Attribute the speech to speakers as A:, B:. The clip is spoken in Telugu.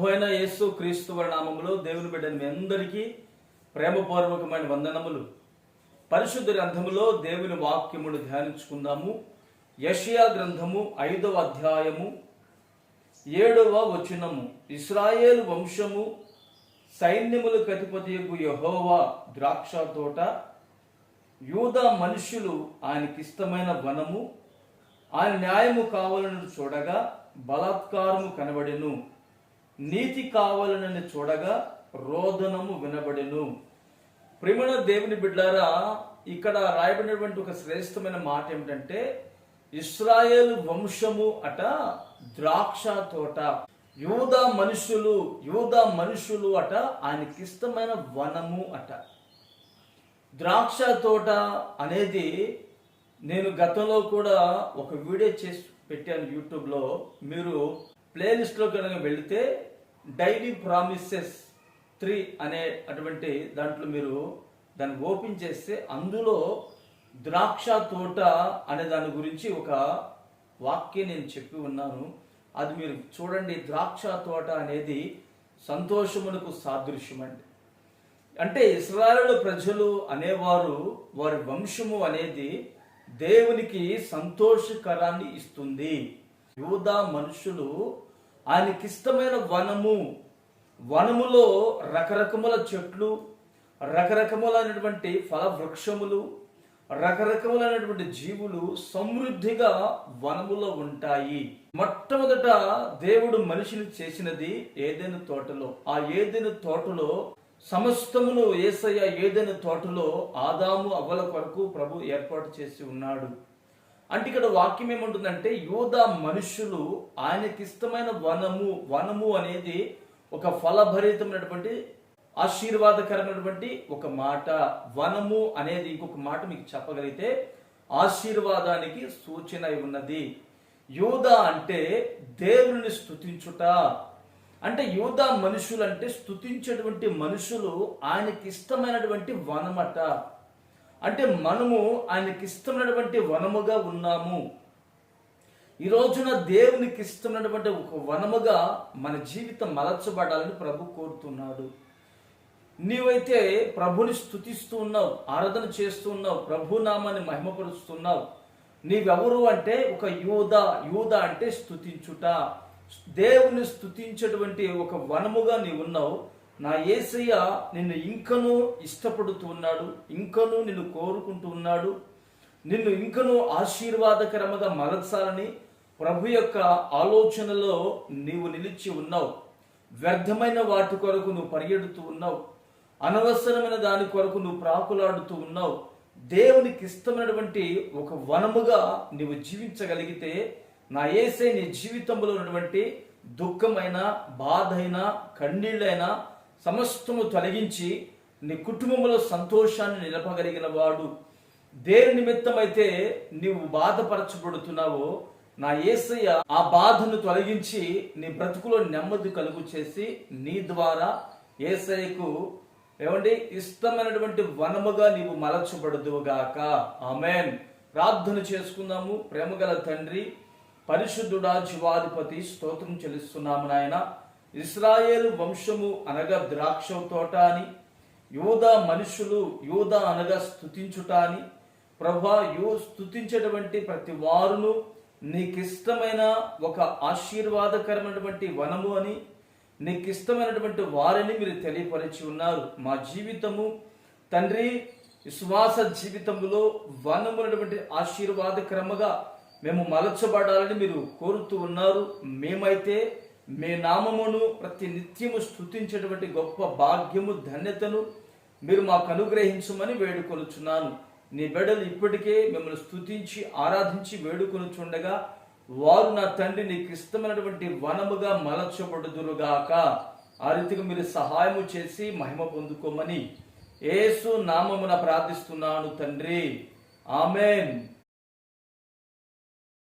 A: ప్రభు యేసు క్రీస్తు నామములో దేవుని బిడ్డని మీ అందరికీ ప్రేమపూర్వకమైన వందనములు. పరిశుద్ధ గ్రంథములో దేవుని వాక్యమును ధ్యానించుకుందాము. యషియా గ్రంథము ఐదవ అధ్యాయము ఏడవ వచనము. ఇస్రాయేల్ వంశము సైన్యములు అధిపతియగు యహోవా ద్రాక్ష తోట. యూదా మనుష్యులు ఆయనకిష్టమైన వనము. ఆయన న్యాయము కావాలని చూడగా బలాత్కారము కనబడెను. నీతి కావాలని చూడగా రోదనము వినబడెను. ప్రేమణ దేవుని బిడ్డారా ఇక్కడ రాయబడినటువంటి ఒక శ్రేష్టమైన మాట ఏమిటంటే ఇస్రాయేల్ వంశము అట ద్రాక్ష తోట యూద మనుషులు యూద మనుషులు అట ఆయనకిష్టమైన వనము అట. ద్రాక్ష తోట అనేది నేను గతంలో కూడా ఒక వీడియో చేసి పెట్టాను యూట్యూబ్లో. మీరు ప్లేలిస్ట్లో కనుక వెళితే డైలీ ప్రామిసెస్ త్రీ అనే అటువంటి దాంట్లో మీరు దాన్ని ఓపెన్ చేస్తే అందులో ద్రాక్ష తోట అనే దాని గురించి ఒక వాక్యం నేను చెప్పి ఉన్నాను. అది మీరు చూడండి. ద్రాక్ష తోట అనేది సంతోషమునకు సాదృశ్యం అండి అంటే ఇస్రాయేలు ప్రజలు అనేవారు వారి వంశము అనేది దేవునికి సంతోషకరాన్ని ఇస్తుంది. యూదా మనుషులు ఆయనకిష్టమైన వనము. వనములో రకరకముల చెట్లు రకరకములైనటువంటి ఫలవృక్షములు రకరకములైనటువంటి జీవులు సమృద్ధిగా వనములో ఉంటాయి. మొట్టమొదట దేవుడు మనిషిని చేసినది ఏదైనా తోటలో. ఆ ఏదైనా తోటలో సమస్తమును ఏసయ్య ఏదైనా తోటలో ఆదాము అవ్వల కొరకు ప్రభు ఏర్పాటు చేసి ఉన్నాడు. అంటే ఇక్కడ వాక్యం ఏముంటుందంటే యూదా మనుషులు ఆయనకిష్టమైన వనము వనము అనేది ఒక ఫలభరితమైనటువంటి ఆశీర్వాదకరమైనటువంటి ఒక మాట. వనము అనేది ఇంకొక మాట మీకు చెప్పగలిగితే ఆశీర్వాదానికి సూచన అయి ఉన్నది. యూదా అంటే దేవుని స్తుతించుట. అంటే యూదా మనుషులు అంటే స్తుతించేటువంటి మనుషులు ఆయనకి ఇష్టమైనటువంటి వనమట. అంటే మనము ఆయనకి ఇస్తున్నటువంటి వనముగా ఉన్నాము. ఈ రోజున దేవునికి ఇస్తున్నటువంటి ఒక వనముగా మన జీవితం మలచబడాలని ప్రభు కోరుతున్నాడు. నీవైతే ప్రభుని స్థుతిస్తూ ఉన్నావు ఆరాధన చేస్తూ ఉన్నావు ప్రభు నామాన్ని మహిమపరుస్తున్నావు. నీవెవరు అంటే ఒక యూద యూద అంటే స్థుతించుట దేవుని స్థుతించేటువంటి ఒక వనముగా నీవు ఉన్నావు నా ఏసయ్య నిన్ను ఇంకనూ ఇష్టపడుతూ ఉన్నాడు ఇంకనూ నిన్ను కోరుకుంటూ ఉన్నాడు నిన్ను ఇంకనూ ఆశీర్వాదకరముగా మలచాలని ప్రభు యొక్క ఆలోచనలో నీవు నిలిచి ఉన్నావు. వ్యర్థమైన వాటి కొరకు నువ్వు పరిగెడుతూ ఉన్నావు. అనవసరమైన దాని కొరకు నువ్వు ప్రాకులాడుతూ ఉన్నావు. దేవునికి ఇష్టమైనటువంటి ఒక వనముగా నీవు జీవించగలిగితే నా ఏసే నీ జీవితంలో ఉన్నటువంటి దుఃఖమైన బాధైనా కన్నీళ్ళైనా సమస్తము తొలగించి నీ కుటుంబంలో సంతోషాన్ని నిలపగలిగిన వాడు. దేని నిమిత్తమైతే నీవు బాధపరచబడుతున్నావో నా ఏసయ్య ఆ బాధను తొలగించి నీ బ్రతుకులో నెమ్మది కలుగు చేసి నీ ద్వారా ఏసయ్యకు ఏమండి ఇష్టమైనటువంటి వనముగా నీవు మలచబడదువుగాక. ఆమెన్. ప్రార్థన చేసుకుందాము. ప్రేమగల తండ్రి పరిశుద్ధుడా జీవాధిపతి స్తోత్రం చెల్లిస్తున్నాము నాయన. ఇస్రాయేలు వంశము అనగా ద్రాక్ష తోట అని యూదా మనుషులు యూదా అనగా స్థుతించుట అని ప్రభా యూ స్థుతించేటువంటి ప్రతి వారును నీకిష్టమైన ఒక ఆశీర్వాదకరమైనటువంటి వనము అని నీకు ఇష్టమైనటువంటి వారిని మీరు తెలియపరిచి ఉన్నారు. మా జీవితము తండ్రి విశ్వాస జీవితంలో వనమునటువంటి ఆశీర్వాదకరముగా మేము మలచబడాలని మీరు కోరుతూ ఉన్నారు. మేమైతే మీ నామమును ప్రతి నిత్యము స్థుతించేటువంటి గొప్ప భాగ్యము ధన్యతను మీరు మాకు అనుగ్రహించమని వేడుకొనుచున్నాను. నీ బిడ్డలు ఇప్పటికే మిమ్మల్ని స్థుతించి ఆరాధించి వేడుకొనుచుండగా వారు నా తండ్రి నీకు ఇష్టమైనటువంటి వనముగా మలచబడుదురుగాక. ఆ రీతిగా మీరు సహాయము చేసి మహిమ పొందుకోమని ఏసు నామమున ప్రార్థిస్తున్నాను తండ్రి. ఆమెన్.